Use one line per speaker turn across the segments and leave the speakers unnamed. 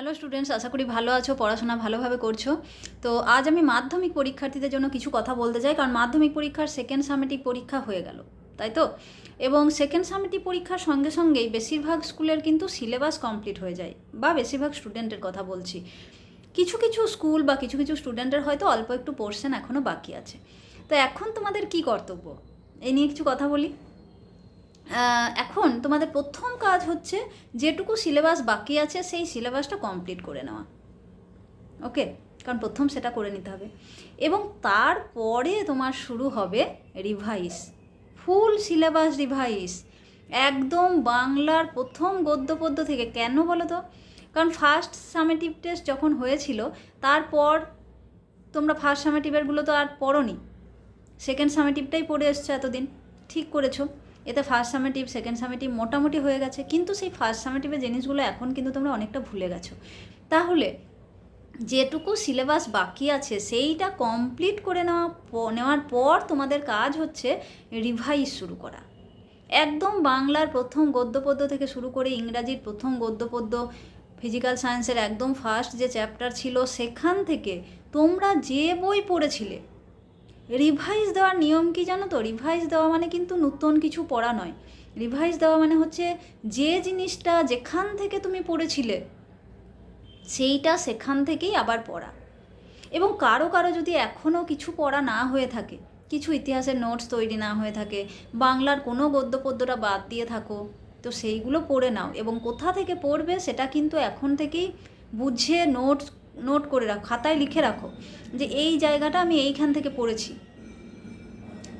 Hello students আশা করি ভালো আছো, পড়াশোনা ভালোভাবে করছ। তো আজ আমি মাধ্যমিক পরীক্ষার্থীদের জন্য কিছু কথা বলতে চাই, কারণ মাধ্যমিক পরীক্ষার সেকেন্ড সামেটিক পরীক্ষা হয়ে গেল, তাই তো? এবং সেকেন্ড সামেটিক পরীক্ষার সঙ্গে সঙ্গেই বেশিরভাগ স্কুলের কিন্তু সিলেবাস কমপ্লিট হয়ে যায়, বা বেশিরভাগ স্টুডেন্টের কথা বলছি। কিছু কিছু স্কুল বা কিছু কিছু স্টুডেন্টের হয়তো অল্প একটু পোর্শন এখনও বাকি আছে। তো এখন তোমাদের কি কর্তব্য? এই নিয়ে কিছু কথা বলি। এখন তোমাদের প্রথম কাজ হচ্ছে যেটুকু সিলেবাস বাকি আছে, সেই সিলেবাসটা কমপ্লিট করে নেওয়া। ওকে? কারণ প্রথম সেটা করে নিতে হবে। এবং তারপরে তোমার শুরু হবে রিভাইস ফুল সিলেবাস রিভাইস একদম বাংলার প্রথম গদ্য পদ্য থেকে। কেন বলো তো? কারণ ফার্স্ট সামেটিভ টেস্ট যখন হয়েছিল, তারপর তোমরা ফার্স্ট সামেটিভেরগুলো তো আর পড়ো নি সেকেন্ড সামেটিভটাই পড়ে এসছো এতদিন। ঠিক করেছ। এতে ফার্স্ট সামেটিভ সেকেন্ড সামেটিভ মোটামুটি হয়ে গেছে। কিন্তু সেই ফার্স্ট সামেটিভের জিনিসগুলো এখন কিন্তু তোমরা অনেকটা ভুলে গেছো। তাহলে যেটুকু সিলেবাস বাকি আছে, সেইটা কমপ্লিট করে নেওয়া নেওয়ার পর তোমাদের কাজ হচ্ছে রিভাইজ শুরু করা। একদম বাংলার প্রথম গদ্যপদ্য থেকে শুরু করে ইংরাজির প্রথম গদ্যপদ্য ফিজিক্যাল সায়েন্সের একদম ফার্স্ট যে চ্যাপ্টার ছিল, সেখান থেকে তোমরা যে বই পড়েছিলে রিভাইজ দেওয়ার নিয়ম কি জানো তো? রিভাইজ দেওয়া মানে কিন্তু নতুন কিছু পড়া নয়। রিভাইজ দেওয়া মানে হচ্ছে যে জিনিসটা যেখান থেকে তুমি পড়েছিলে, সেইটা সেখান থেকেই আবার পড়া। এবং কারও কারও যদি এখনও কিছু পড়া না হয়ে থাকে, কিছু ইতিহাসের নোটস তৈরি না হয়ে থাকে, বাংলার কোনো গদ্য পদ্যটা বাদ দিয়ে থাকো, তো সেইগুলো পড়ে নাও। এবং কোথা থেকে পড়বে সেটা কিন্তু এখন থেকেই বুঝে নোট নোট করে রাখো, খাতায় লিখে রাখো যে এই জায়গাটা আমি এইখান থেকে পড়েছি।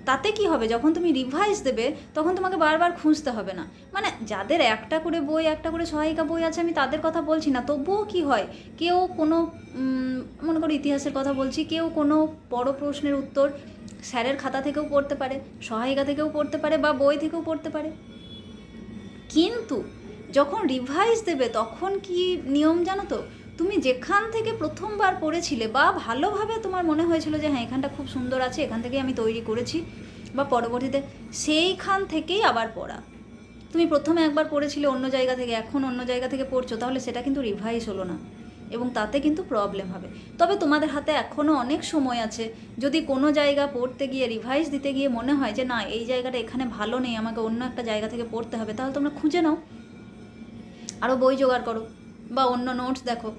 তাতে কি হবে? যখন তুমি রিভাইজ দেবে, তখন তোমাকে বারবার খুঁজতে হবে না। মানে যাদের একটা করে বই, একটা করে সহায়িকা বই আছে, আমি তাদের কথা বলছি না। তবুও কি হয়? কেউ কোনো মনে করো ইতিহাসের কথা বলছি, কেউ কোনো বড় প্রশ্নের উত্তর স্যারের খাতা থেকেও পড়তে পারে, সহায়িকা থেকেও পড়তে পারে বা বই থেকেও পড়তে পারে। কিন্তু যখন রিভাইজ দেবে, তখন কি নিয়ম জানো তো? তুমি যেখান থেকে প্রথমবার পড়েছিলে বা ভালোভাবে তোমার মনে হয়েছিল যে হ্যাঁ এখানটা খুব সুন্দর আছে, এখান থেকেই আমি তৈরি করেছি, বা পরবর্তীতে সেইখান থেকেই আবার পড়া। তুমি প্রথমে একবার পড়েছিলে অন্য জায়গা থেকে, এখন অন্য জায়গা থেকে পড়ছো, তাহলে সেটা কিন্তু রিভাইজ হলো না, এবং তাতে কিন্তু প্রবলেম হবে। তবে তোমাদের হাতে এখনও অনেক সময় আছে, যদি কোনো জায়গা পড়তে গিয়ে রিভাইজ দিতে গিয়ে মনে হয় যে না, এই জায়গাটা এখানে ভালো নেই, আমাকে অন্য একটা জায়গা থেকে পড়তে হবে, তাহলে তোমরা খুঁজে নাও। আরও বই জোগাড় করো, বা অন্য নোটস দেখো।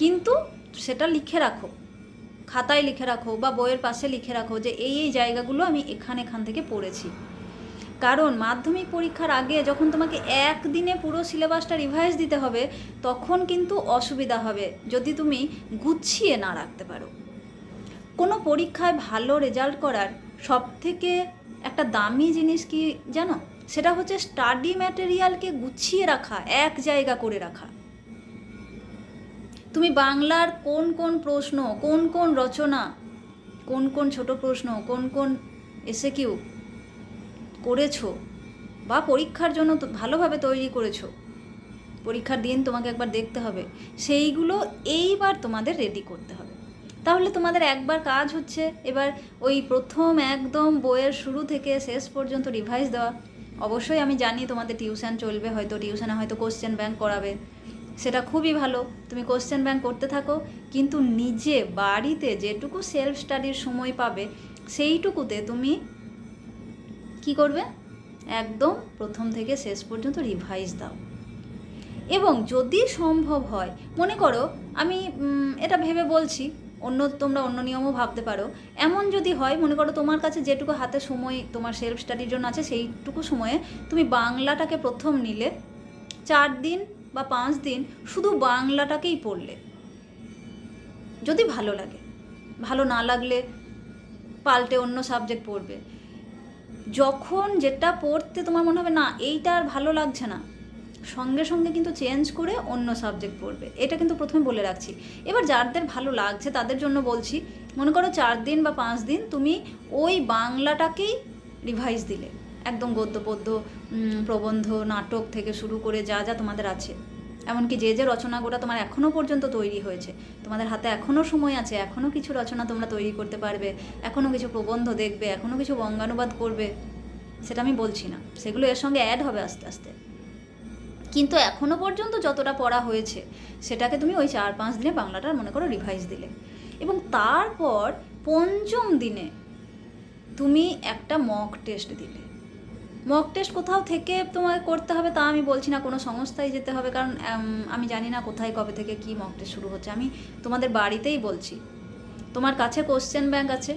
কিন্তু সেটা লিখে রাখো। খাতায় লিখে রাখো বা বইয়ের পাশে লিখে রাখো যে এই এই জায়গাগুলো আমি এখান এখান থেকে পড়েছি। কারণ মাধ্যমিক পরীক্ষার আগে যখন তোমাকে একদিনে পুরো সিলেবাসটা রিভাইজ দিতে হবে, তখন কিন্তু অসুবিধা হবে, যদি তুমি গুছিয়ে না রাখতে পারো। কোনো পরীক্ষায় ভালো রেজাল্ট করার সব থেকে একটা দামি জিনিস কি জানো? সেটা হচ্ছে স্টাডি ম্যাটেরিয়ালকে গুছিয়ে রাখা, এক জায়গা করে রাখা। তুমি বাংলার কোন কোন প্রশ্ন, কোন কোন রচনা, কোন কোন ছোট প্রশ্ন, কোন কোন এসে কিউ করেছ বা পরীক্ষার জন্য ভালোভাবে তৈরি করেছ? পরীক্ষার দিন তোমাকে একবার দেখতে হবে। সেইগুলো এইবার তোমাদের রেডি করতে হবে। তাহলে তোমাদের একবার কাজ হচ্ছে এবার ওই প্রথম একদম বইয়ের শুরু থেকে শেষ পর্যন্ত রিভাইজ দেওয়া। অবশ্যই আমি জানি তোমাদের টিউশন চলবে, হয়তো টিউশনে হয়তো কোশ্চেন ব্যাংক করাবে। সেটা খুবই ভালো। তুমি কোশ্চেন ব্যাংক করতে থাকো, কিন্তু নিজে বাড়িতে যেটুকু সেলফ স্টাডির সময় পাবে, সেইটুকুতে তুমি কি করবে? একদম প্রথম থেকে শেষ পর্যন্ত রিভাইজ দাও। এবং যদি সম্ভব হয়, মনে করো আমি এটা ভেবে বলছি, অন্য তোমরা অন্য নিয়মও ভাবতে পারো, এমন যদি হয়, মনে করো তোমার কাছে যেটুকু হাতে সময় তোমার সেলফ স্টাডির জন্য আছে, সেইটুকু সময়ে তুমি বাংলাটাকে প্রথম নিলে, চার দিন বা পাঁচ দিন শুধু বাংলাটাকেই পড়লে। যদি ভালো লাগে। ভালো না লাগলে পাল্টে অন্য সাবজেক্ট পড়বে। যখন যেটা পড়তে তোমার মনে হবে, না, এইটা আর ভালো লাগছে না, সঙ্গে সঙ্গে কিন্তু চেঞ্জ করে অন্য সাবজেক্ট পড়বে। এটা কিন্তু প্রথমে বলে রাখছি। এবার যাদের ভালো লাগছে, তাদের জন্য বলছি, মনে করো চার দিন বা পাঁচ দিন তুমি ওই বাংলাটাকেই রিভাইজ দিলে। একদম গদ্য পদ্য প্রবন্ধ, নাটক থেকে শুরু করে যা যা তোমাদের আছে। এমনকি যে যে রচনাগুলো তোমার এখনও পর্যন্ত তৈরি হয়েছে, তোমাদের হাতে এখনও সময় আছে এখনও কিছু রচনা তোমরা তৈরি করতে পারবে এখনও কিছু প্রবন্ধ দেখবে এখনও কিছু বঙ্গানুবাদ করবে, সেটা আমি বলছি না। সেগুলো এর সঙ্গে অ্যাড হবে আস্তে আস্তে। কিন্তু এখনও পর্যন্ত যতটা পড়া হয়েছে, সেটাকে তুমি ওই চার পাঁচ দিনে বাংলাটা মনে করো রিভাইজ দিলে। এবং তারপর পঞ্চম দিনে তুমি একটা মক টেস্ট দিলে। মক টেস্ট কোথাও থেকে তোমাকে করতে হবে তা আমি বলছি না, কোনো সংস্থায় যেতে হবে, কারণ আমি জানি না কোথায়, কবে থেকে কী মক টেস্ট শুরু হচ্ছে। আমি তোমাদের বাড়িতেই বলছি। তোমার কাছে কোশ্চেন ব্যাংক আছে।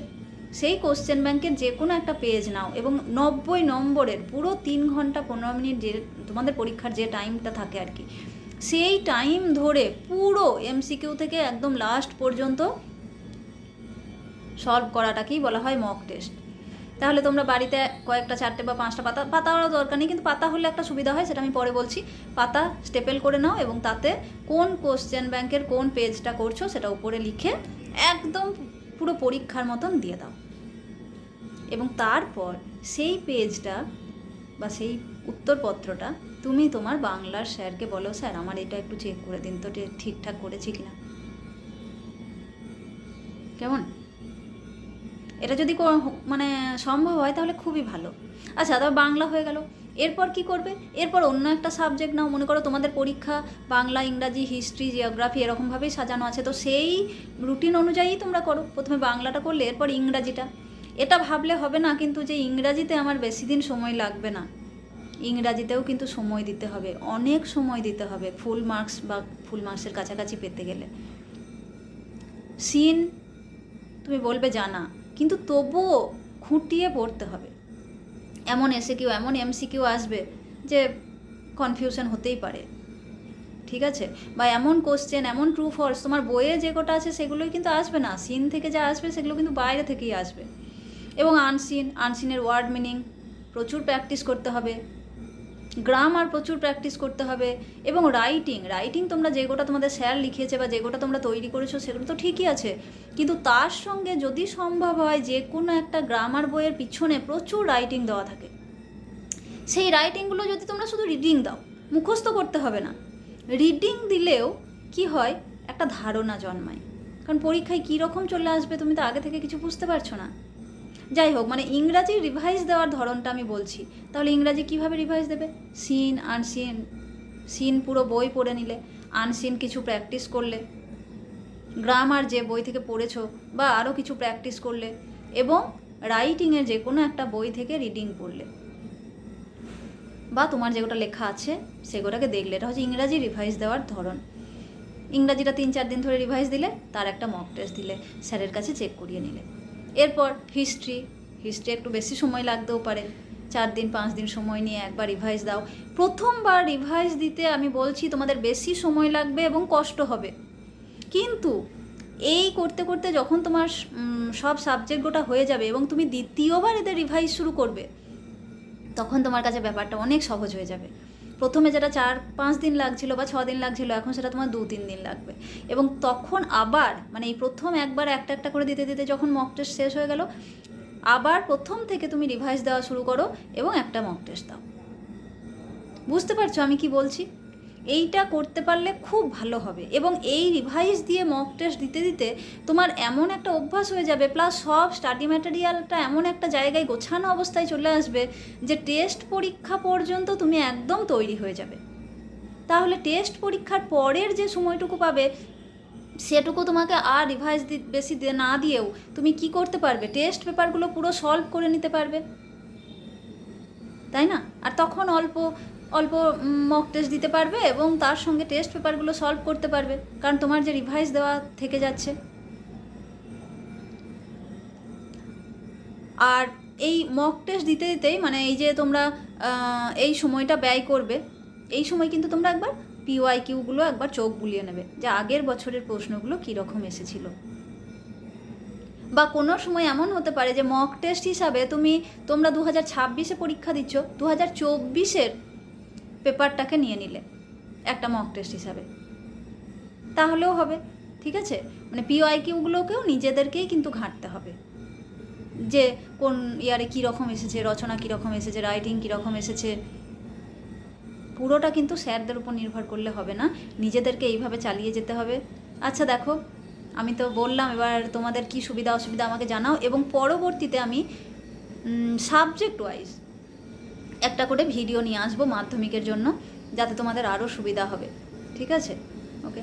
সেই কোশ্চেন ব্যাংকের যে কোনো একটা পেজ নাও এবং নব্বই নম্বরের পুরো তিন ঘণ্টা পনেরো মিনিট যে তোমাদের পরীক্ষার যে টাইমটা থাকে আর কি, সেই টাইম ধরে পুরো এমসিকিউ থেকে একদম লাস্ট পর্যন্ত সলভ করাটাকেই বলা হয় মক টেস্ট তাহলে তোমরা বাড়িতে কয়েকটা, চারটে বা পাঁচটা পাতা পাতা হওয়ার দরকার নেই, কিন্তু পাতা হলে একটা সুবিধা হয়, সেটা আমি পরে বলছি। পাতা স্টেপেল করে নাও এবং তাতে কোন কোশ্চেন ব্যাংকের কোন পেজটা করছ সেটা উপরে লিখে একদম পুরো পরীক্ষার মতন দিয়ে দাও। এবং তারপর সেই পেজটা বা সেই উত্তরপত্রটা তুমি তোমার বাংলার স্যারকে বলো, স্যার, আমার এটা একটু চেক করে দিন, তো ঠিকঠাক করেছি কিনা? কেমন? এটা যদি মানে সম্ভব হয় তাহলে খুবই ভালো। আচ্ছা তবে বাংলা হয়ে গেল। এরপর কি করবে? এরপর অন্য একটা সাবজেক্ট নাও, মনে করো তোমাদের পরীক্ষা, বাংলা, ইংরাজি হিস্ট্রি জিওগ্রাফি এরকমভাবেই সাজানো আছে। তো সেই রুটিন অনুযায়ী তোমরা করো। প্রথমে বাংলাটা করলে, এরপর ইংরাজিটা। এটা ভাবলে হবে না কিন্তু যে ইংরাজিতে আমার বেশি দিন সময় লাগবে না। ইংরাজিতেও কিন্তু সময় দিতে হবে, অনেক সময় দিতে হবে ফুল মার্কস বা ফুল মার্কসের কাছাকাছি পেতে গেলে। সিন তুমি বলবে জানা। কিন্তু তবুও খুঁটিয়ে পড়তে হবে। এমন এসে কেউ এমন এমসি কেউ আসবে যে কনফিউশন হতেই পারে। ঠিক আছে? বা এমন কোশ্চেন এমন ট্রু ফলস তোমার বইয়ে যে কটা আছে সেগুলোই কিন্তু আসবে না। সিন থেকে যা আসবে সেগুলো কিন্তু বাইরে থেকেই আসবে। এবং আনসিন আনসিনের ওয়ার্ড মিনিং প্রচুর প্র্যাকটিস করতে হবে। গ্রামার প্রচুর প্র্যাকটিস করতে হবে এবং রাইটিং রাইটিং তোমরা যে গোটা তোমাদের স্যার লিখেছে বা যে গোটা তোমরা তৈরি করেছ সেগুলো তো ঠিকই আছে। কিন্তু তার সঙ্গে যদি সম্ভব হয় যে কোনো একটা গ্রামার বইয়ের পিছনে প্রচুর রাইটিং দেওয়া থাকে। সেই রাইটিংগুলো যদি তোমরা শুধু রিডিং দাও, মুখস্থ করতে হবে না। রিডিং দিলেও কি হয়? একটা ধারণা জন্মায়। কারণ পরীক্ষায় কী রকম চলে আসবে তুমি তো আগে থেকে কিছু বুঝতে পারছ না। যাই হোক মানে ইংরাজি রিভাইজ দেওয়ার ধরনটা আমি বলছি। তাহলে ইংরাজি কীভাবে রিভাইজ দেবে? সিন আনসিন সিন পুরো বই পড়ে নিলে আনসিন কিছু প্র্যাকটিস করলে গ্রামার যে বই থেকে পড়েছো বা আরও কিছু প্র্যাকটিস করলে, এবং রাইটিংয়ের যে কোনো একটা বই থেকে রিডিং পড়লে বা তোমার যেগুলো লেখা আছে সেগুলোকে দেখলে। এটা হচ্ছে ইংরাজি রিভাইজ দেওয়ার ধরন। ইংরাজিটা তিন চার দিন ধরে রিভাইজ দিলে, তার একটা মক টেস্ট দিলে, স্যারের কাছে চেক করিয়ে নিলে। এরপর হিস্ট্রি হিস্ট্রি একটু বেশি সময় লাগতেও পারে। চার দিন, পাঁচ দিন সময় নিয়ে একবার রিভাইজ দাও। প্রথমবার রিভাইজ দিতে আমি বলছি তোমাদের বেশি সময় লাগবে এবং কষ্ট হবে। কিন্তু এই করতে করতে যখন তোমার সব সাবজেক্ট গোটা হয়ে যাবে এবং তুমি দ্বিতীয়বার এদের রিভাইজ শুরু করবে, তখন তোমার কাছে ব্যাপারটা অনেক সহজ হয়ে যাবে। প্রথমে যেটা চার পাঁচ দিন লাগছিল বা ছ দিন লাগছিল, এখন সেটা তোমার দু তিন দিন লাগবে। এবং তখন আবার মানে এই প্রথম একবার একটা একটা করে দিতে দিতে যখন মক টেস্ট শেষ হয়ে গেল, আবার প্রথম থেকে তুমি রিভাইস দেওয়া শুরু করো এবং একটা মক টেস্ট দাও। বুঝতে পারছ আমি কি বলছি? এইটা করতে পারলে খুব ভালো হবে। এবং এই রিভাইজ দিয়ে মক টেস্ট দিতে দিতে তোমার এমন একটা অভ্যাস হয়ে যাবে প্লাস সব স্টাডি ম্যাটেরিয়ালটা এমন একটা জায়গায় গোছানো অবস্থায় চলে আসবে যে টেস্ট পরীক্ষা পর্যন্ত তুমি একদম তৈরি হয়ে যাবে। তাহলে টেস্ট পরীক্ষার পরের যে সময়টুকু পাবে, সেটুকু তোমাকে আর রিভাইজ বেশি না দিয়েও তুমি কি করতে পারবে? টেস্ট পেপারগুলো পুরো সলভ করে নিতে পারবে। তাই না? আর তখন অল্প অল্প মক টেস্ট দিতে পারবে এবং তার সঙ্গে টেস্ট পেপারগুলো সলভ করতে পারবে। কারণ তোমার যে রিভাইজ দেওয়া থেকে যাচ্ছে। আর এই মক টেস্ট দিতে দিতেই মানে এই যে তোমরা এই সময়টা ব্যয় করবে, এই সময় কিন্তু তোমরা একবার পিওয়াই কিউগুলো একবার চোখ বুলিয়ে নেবে যে আগের বছরের প্রশ্নগুলো কীরকম এসেছিল। বা কোনো সময় এমন হতে পারে যে মক টেস্ট হিসাবে তুমি, তোমরা দু হাজার ছাব্বিশে পরীক্ষা দিচ্ছ, দু হাজার চব্বিশের পেপারটাকে নিয়ে নিলে, একটা মক টেস্ট হিসাবে। তাহলেও হবে, ঠিক আছে? মানে পিওআই কিউগুলোকেও নিজেদেরকেই কিন্তু ঘাঁটতে হবে। যে কোন ইয়ারে কী রকম এসেছে, রচনা কীরকম এসেছে রাইটিং কীরকম এসেছে, পুরোটা কিন্তু স্যারদের উপর নির্ভর করলে হবে না। নিজেদেরকে এইভাবে চালিয়ে যেতে হবে। আচ্ছা দেখো, আমি তো বললাম, এবার তোমাদের কি সুবিধা অসুবিধা আমাকে জানাও, এবং পরবর্তীতে আমি সাবজেক্ট ওয়াইজ একটা করে ভিডিও নিয়ে আসব মাধ্যমিকের জন্য, যাতে তোমাদের আরও সুবিধা হবে। ঠিক আছে? ওকে